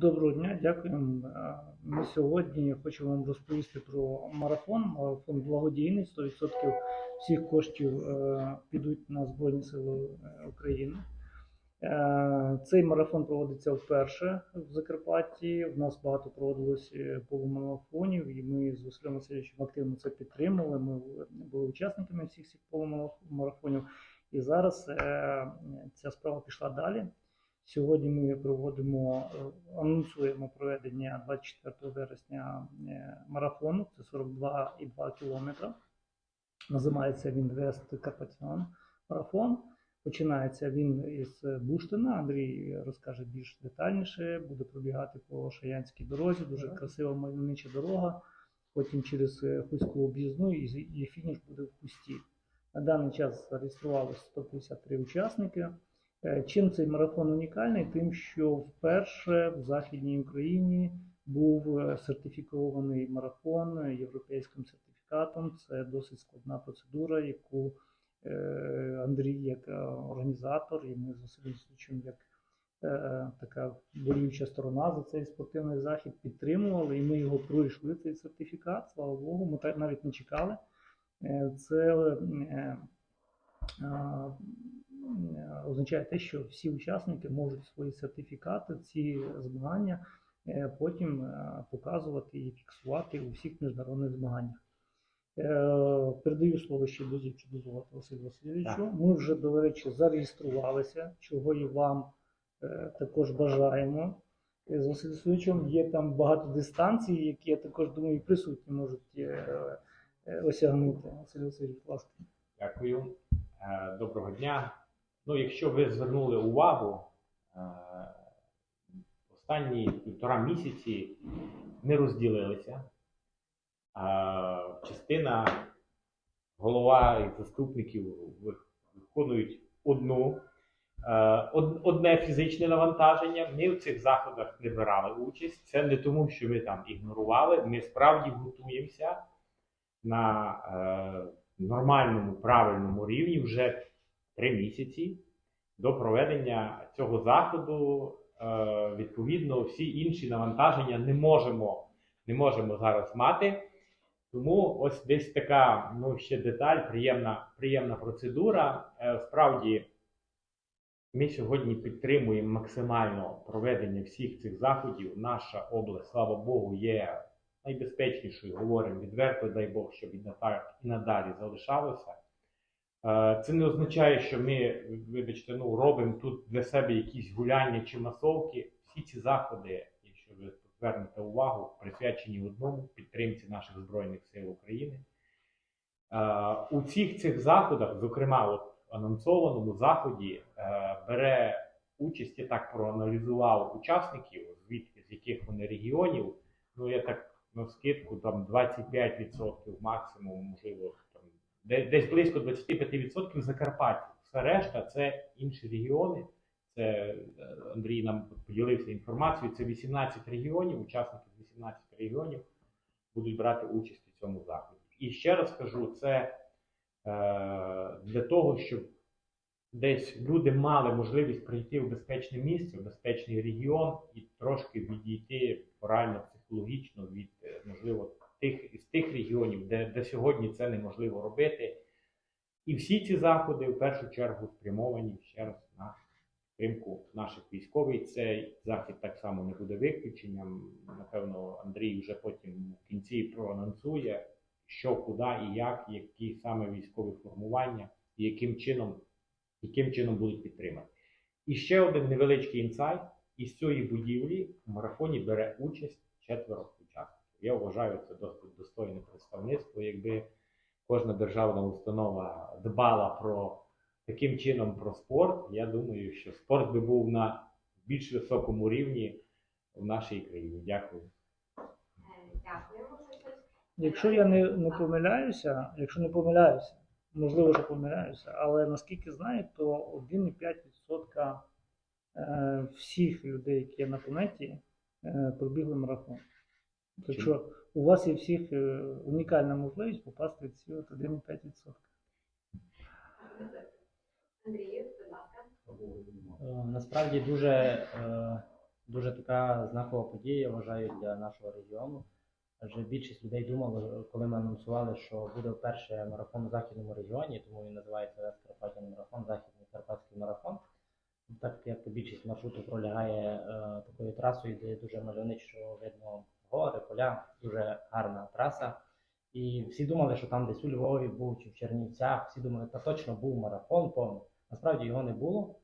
Доброго дня, дякуємо. Е, Ми сьогодні хочемо вам розповісти про марафон. Марафон благодійний. 100% всіх коштів е, підуть на Збройні Сили України. Е, Цей марафон проводиться вперше в Закарпатті. В нас багато проводилось полумарафонів, і ми з Василем Васильовичем активно це підтримували. Ми були учасниками всіх цих полумарафонів. І зараз ця справа пішла далі. Сьогодні ми проводимо, е, анонсуємо проведення 24 вересня е, марафону. Це 42,2 кілометра. Називається він Вест Карпатіон марафон. Починається він із Буштина. Андрій розкаже більш детальніше. Буде пробігати по Шаянській дорозі. Дуже красива мальовнича дорога. Потім через е, Хуську об'їзну і, і фініш буде в Пусті. На даний час зареєструвалося 153 учасники. Е, Чим цей марафон унікальний? Тим, що вперше в Західній Україні був е, сертифікований марафон європейським сертифікатом. Це досить складна процедура, яку е, Андрій, як організатор, і ми з Василем Васильовичем як така болюча сторона за цей спортивний захід підтримували, і ми його пройшли, цей сертифікат. Слава Богу, ми так навіть не чекали. Це означає те, що всі учасники можуть свої сертифікати, ці змагання е, потім е, показувати і фіксувати у всіх міжнародних змаганнях. Е, Передаю слово ще Бузівчу дозволити Василю Васильовичу. Так. Ми вже, до речі, зареєструвалися, чого і вам також бажаємо. З Василем Васильовичем є там багато дистанцій, які я також думаю, присутні можуть осягнути. Василь Васильович, будь ласка. Дякую. Доброго дня. Ну, якщо ви звернули увагу, е, останні півтора місяці не розділилися. Е, Частина голова і заступників виконують одну, е, одне фізичне навантаження. Ми в цих заходах не брали участь. Це не тому, що ми там ігнорували. Ми справді готуємося на нормальному, правильному рівні вже три місяці до проведення цього заходу. Е, відповідно, всі інші навантаження не можемо, не можемо зараз мати. Тому ось десь така ну, ще деталь, приємна, приємна процедура. Е, справді, ми сьогодні підтримуємо максимально проведення всіх цих заходів. Наша область, слава Богу, є найбезпечнішою, говоримо відверто, дай Бог, щоб і надалі, і надалі залишалося. Е, Це не означає, що ми, вибачте, ну, робимо тут для себе якісь гуляння чи масовки. Всі ці заходи, якщо ви звернете увагу, присвячені одному підтримці наших Збройних сил України. Е, У всіх цих заходах, зокрема, от анонсованому заході, е, бере участь, я так проаналізував учасників, звідки з яких вони регіонів. Ну, я так на скидку там 25% максимум, можливо, десь близько 25% Закарпаття. Все решта це інші регіони. Це е, Андрій нам поділився інформацією. Це 18 регіонів, учасники 18 регіонів будуть брати участь у цьому заході. І ще раз кажу, це е, для того, щоб десь люди мали можливість прийти в безпечне місце, в безпечний регіон і трошки відійти морально, психологічно від, е, можливо, тих із тих регіонів, де, де сьогодні це неможливо робити. І всі ці заходи в першу чергу спрямовані ще раз на підтримку наших військових. Цей захід так само не буде виключенням. Напевно, Андрій вже потім в кінці проанонсує, що, куди і як, які саме військові формування, і яким чином, яким чином будуть підтримані. І ще один невеличкий інсайт: із цієї будівлі в марафоні бере участь четверо. Я вважаю це досить достойне представництво. Якби кожна державна установа дбала про таким чином про спорт, я думаю, що спорт би був на більш високому рівні в нашій країні. Дякую. Якщо я не, не помиляюся, якщо не помиляюся, можливо, що помиляюся, але наскільки знаю, то 1,5% е, всіх людей, які є на планеті, е, пробігли марафон. Так що у вас є всіх е, унікальна можливість попасти в ці от 1,5%. Андрію, будь ласка. Е, Насправді дуже е, дуже така знакова подія, я вважаю, для нашого регіону. Адже більшість людей думало, коли ми анонсували, що буде вперше марафон у західному регіоні, тому він називається Вест Карпатський марафон, Західний Карпатський марафон. Так як більшість маршруту пролягає е, такою трасою, де дуже мальовничо видно гори, поля, дуже гарна траса. І всі думали, що там десь у Львові був чи в Чернівцях, всі думали, та точно був марафон повний. Насправді його не було.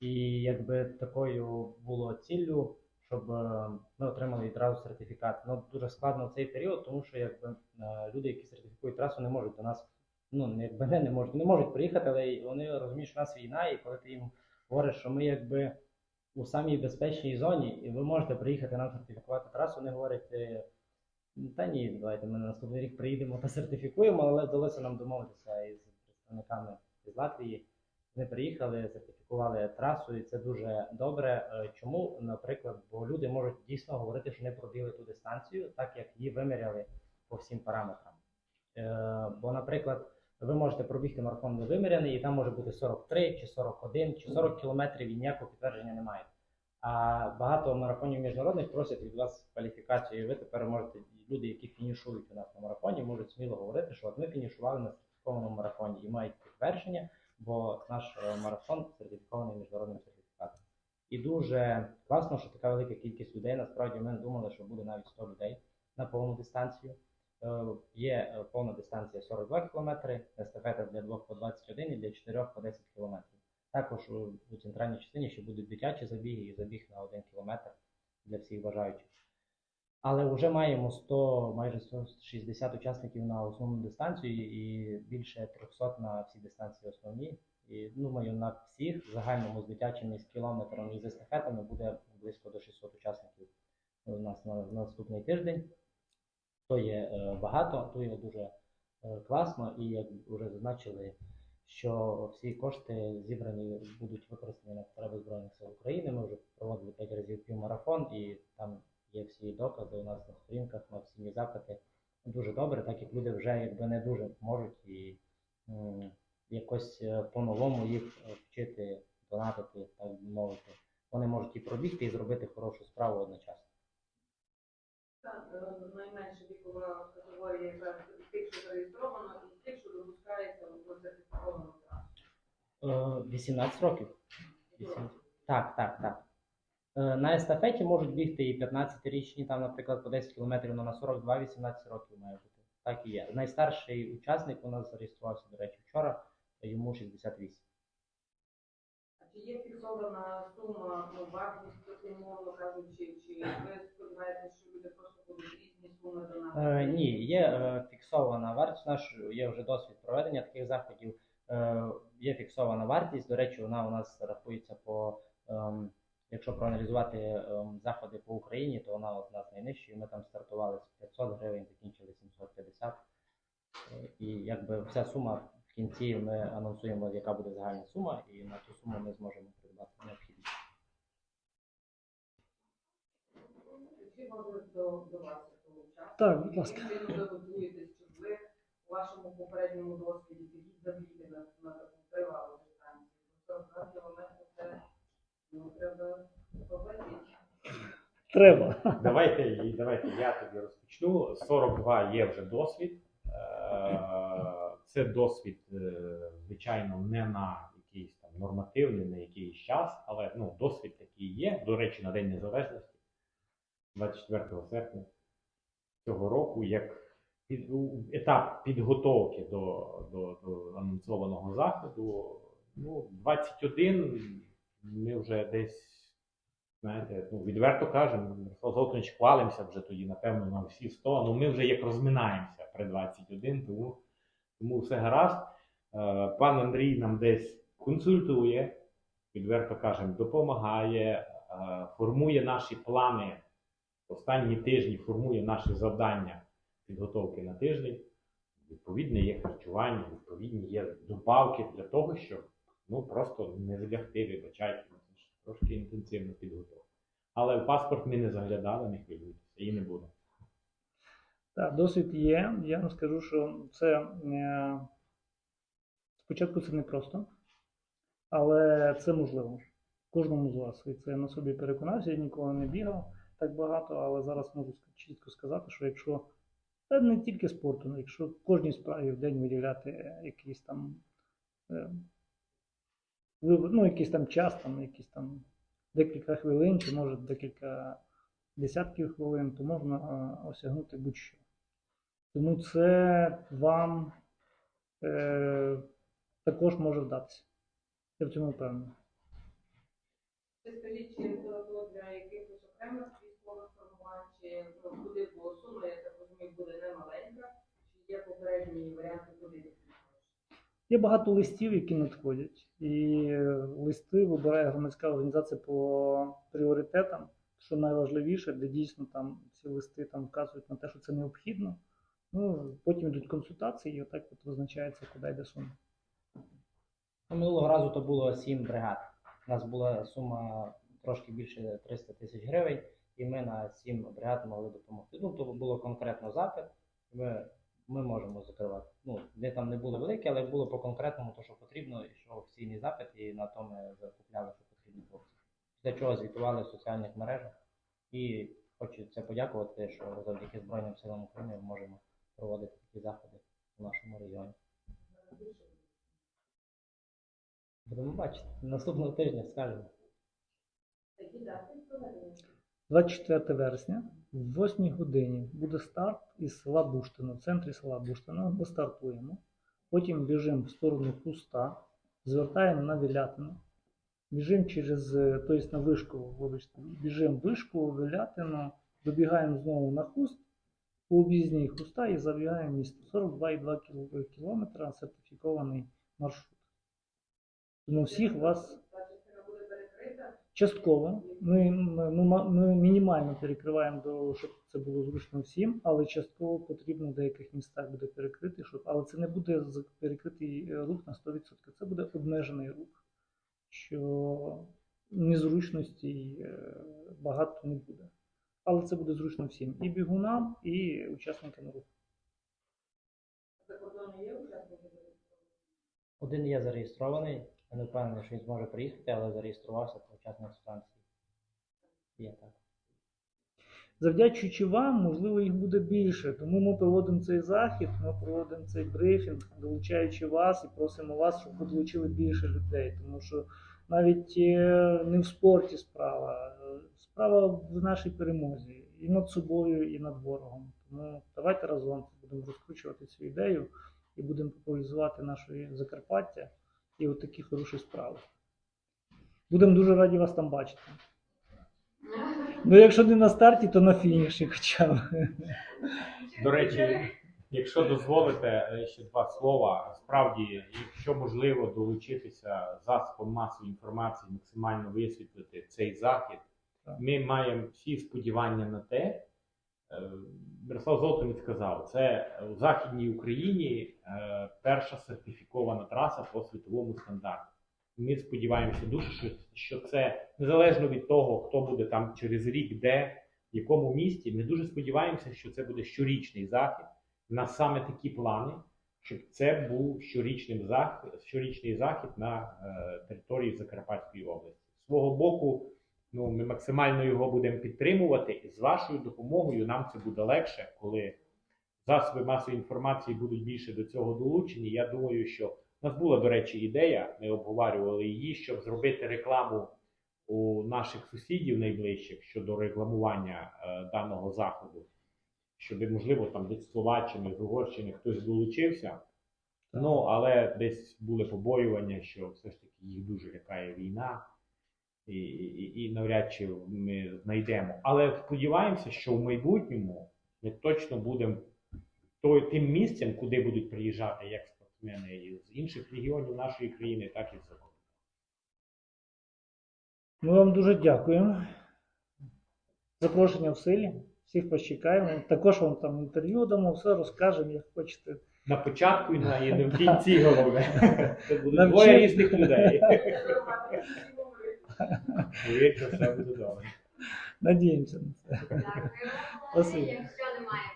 І якби такою було ціллю, щоб е, ми отримали відразу сертифікат. Ну дуже складно в цей період, тому що якби е, люди, які сертифікують трасу, не можуть до нас, ну якби не, не можуть, не можуть приїхати, але вони розуміють, що у нас війна, і коли ти їм говориш, що ми якби у самій безпечній зоні, і ви можете приїхати нам сертифікувати трасу, вони говорять. е, та ні, давайте ми на наступний рік приїдемо та сертифікуємо, але вдалося нам домовитися із представниками з Латвії. Вони приїхали, сертифікували трасу, і це дуже добре. Е, Чому, наприклад, бо люди можуть дійсно говорити, що не пробіли ту дистанцію, так як її виміряли по всім параметрам. Е, Бо, наприклад, ви можете пробігти марафон невиміряний, і там може бути 43 чи 41 чи 40 кілометрів і ніякого підтвердження немає. А багато марафонів міжнародних просять від вас кваліфікацію, і ви тепер можете, люди, які фінішують у нас на марафоні, можуть сміло говорити, що от ми фінішували на сертифікованому марафоні і мають підтвердження, бо наш е, марафон сертифікований міжнародним сертифікатом. І дуже класно, що така велика кількість людей. Насправді ми думали, що буде навіть 100 людей на повну дистанцію. Е, Є е, повна дистанція 42 км, естафета для двох по 21 і для чотирьох по 10 км. Також у, центральній частині ще будуть дитячі забіги і забіг на 1 кілометр для всіх бажаючих. Але вже маємо 100, майже 160 учасників на основну дистанцію і більше 300 на всі дистанції основні. І думаю, на всіх загальному з дитячими з кілометром і з естафетами буде близько до 600 учасників у нас на, на наступний тиждень. То є е, багато, то є дуже е, класно, і як вже зазначили, що всі кошти зібрані будуть використані на потреби Збройних сил України. Ми вже проводили 5 разів півмарафон, і там є всі докази у нас на сторінках, на всі запити. Дуже добре, так як люди вже якби не дуже можуть і якось е, по-новому їх вчити донатити, так мовити. Вони можуть і пробігти, і зробити хорошу справу одночасно. Так, е, найменша вікова категорія якраз тих, що зареєстровано, і тих, що допускається у сертифікованому трасі. Е, 18 років. 18. Так, так, так. Е, На естафеті можуть бігти і 15-річні, там, наприклад, по 10 кілометрів, але на 42 18 років має бути. Так і є. Найстарший учасник у нас зареєструвався, до речі, вчора, йому 68. Чи є фіксована сума, ну, вартість, умовно кажучи, чи ви сподіваєтесь, що люди просто будуть різні суми донатити? Е, ні, є е, фіксована вартість. Наш є вже досвід проведення таких заходів. Е, є фіксована вартість. До речі, вона у нас рахується по. ем, якщо проаналізувати ем, заходи по Україні, то вона одна з найнижчих. Ми там стартували з 500 гривень, закінчили 750. Е, І якби вся сума кінці ми анонсуємо, яка буде загальна сума, і на ту суму ми зможемо придбати цього? Так, будь ласка. Ви готуєтесь, щоб ви у вашому попередньому досвіді такі забіги на, таку тривалу дистанцію? 42 кілометри це ну, треба побачити. Треба. Давайте, давайте я тобі розпочну. 42 є вже досвід. Е, Це досвід, е, звичайно, не на якийсь там нормативний, на якийсь час, але ну, досвід такий є. До речі, на День Незалежності, 24 серпня цього року, як під, етап підготовки до, до, до анонсованого заходу. Ну, 21 ми вже десь знаєте, ну, відверто кажемо, Золотович хвалимося вже тоді, напевно, на всі 100, ну ми вже як розминаємося при 21, тому, тому все гаразд. Е, Пан Андрій нам десь консультує, відверто кажемо, допомагає, е, формує наші плани останні тижні, формує наші завдання підготовки на тиждень. Відповідне є харчування, відповідні є добавки для того, щоб ну, просто не залягти, вибачайте, трошки інтенсивна підготовка. Але в паспорт ми не заглядали, не хвилюйтеся, і не буде. Так, досвід є. Я вам скажу, що це е, спочатку це непросто, але це можливо. кожному з вас. І це я на собі переконався, я ніколи не бігав так багато, але зараз можу чітко сказати, що якщо та не тільки спорту, але якщо в кожній справі в день виділяти е, якийсь там е, ну, якийсь там час, там, якісь там декілька хвилин, чи може декілька десятків хвилин, то можна осягнути будь-що. Тому це вам е, також може вдатися. Я в цьому впевнений. Скажіть, чи це було для якихось окремих військових формувань, чи ну, куди було сума, я так розумію, буде не маленька, чи є попередні варіанти, куди Є багато листів, які надходять, і листи вибирає громадська організація по пріоритетам, що найважливіше, де дійсно там ці листи там вказують на те, що це необхідно. Ну, потім йдуть консультації, і отак от визначається, куди йде сума. Ну, Минулого разу то було 7 бригад. У нас була сума трошки більше 300 тисяч гривень, і ми на 7 бригад могли допомогти. Ну, то було конкретно запит, ми, ми можемо закривати. Ну, де там не було велике, але було по конкретному, то, що потрібно, і що офіційний запит, і на то ми закупляли, що потрібні хлопці. Після чого звітували в соціальних мережах. І хочу це подякувати, що завдяки Збройним силам України можемо проводити такі заходи в нашому регіоні. Будемо бачити. Наступного тижня скажемо. Які дати проведення? 24 вересня в 8 годині буде старт із села Буштино, в центрі села Буштино. Ми стартуємо. Потім біжимо в сторону Хуста, звертаємо на Вілятину. Біжимо через, тобто на вишку, вибачте, біжимо вишку, Вілятину, добігаємо знову на Хуст, по об'їзній Хуста і забігаємо в місто. 42,2 кіл- кілометра сертифікований маршрут. Тому всіх вас Частково. Ми, ми, ми, ми мінімально перекриваємо, до, щоб це було зручно всім, але частково потрібно в деяких містах буде перекрити, щоб, але це не буде перекритий е, рух на 100%. Це буде обмежений рух, що незручностей багато не буде. Але це буде зручно всім. І бігунам, і учасникам руху. за кордону є учасники зареєстровані? Один є зареєстрований. Я не впевнений, що він зможе приїхати, але зареєструвався та учасник станції. Є так. Завдячуючи вам, можливо, їх буде більше. Тому ми проводимо цей захід, ми проводимо цей брифінг, долучаючи вас і просимо вас, щоб ви долучили більше людей. Тому що навіть е, не в спорті справа, справа в нашій перемозі і над собою, і над ворогом. Тому давайте разом будемо розкручувати цю ідею і будемо популяризувати наше Закарпаття і от такі хороші справи. Будемо дуже раді вас там бачити. Ну, якщо не на старті, то на фініші хоча б. До речі, якщо дозволите е, ще два слова, справді, якщо можливо долучитися засобом масової інформації, максимально висвітлити цей захід. Ми маємо всі сподівання на те. е, Мирослав Золотовець сказав, це в Західній Україні е, перша сертифікована траса по світовому стандарту. Ми сподіваємося дуже, що, це незалежно від того, хто буде там через рік, де, в якому місті. Ми дуже сподіваємося, що це буде щорічний захід. У нас саме такі плани, щоб це був щорічним захід, щорічний захід на е, території Закарпатської області. З свого боку, ну, ми максимально його будемо підтримувати, і з вашою допомогою нам це буде легше, коли засоби масової інформації будуть більше до цього долучені. Я думаю, що у нас була, до речі, ідея, ми обговорювали її, щоб зробити рекламу у наших сусідів найближчих щодо рекламування е, даного заходу, щоб, можливо, там з Словаччини, з Угорщини хтось долучився. Ну, але десь були побоювання, що все ж таки їх дуже лякає війна, і, і, і навряд чи ми знайдемо. Але сподіваємося, що в майбутньому ми точно будемо тим місцем, куди будуть приїжджати як спортсмени із інших регіонів нашої країни, так і з закордону. Ми вам дуже дякуємо. Запрошення в силі. Всіх вас чекаємо. Також вам там інтерв'ю дамо, все розкажемо, як хочете. На початку і на, в кінці головне. Це Нам двоє різних людей. Повірте, все буде добре. Надіємося на це. Дякую. Спасибо. Якщо немає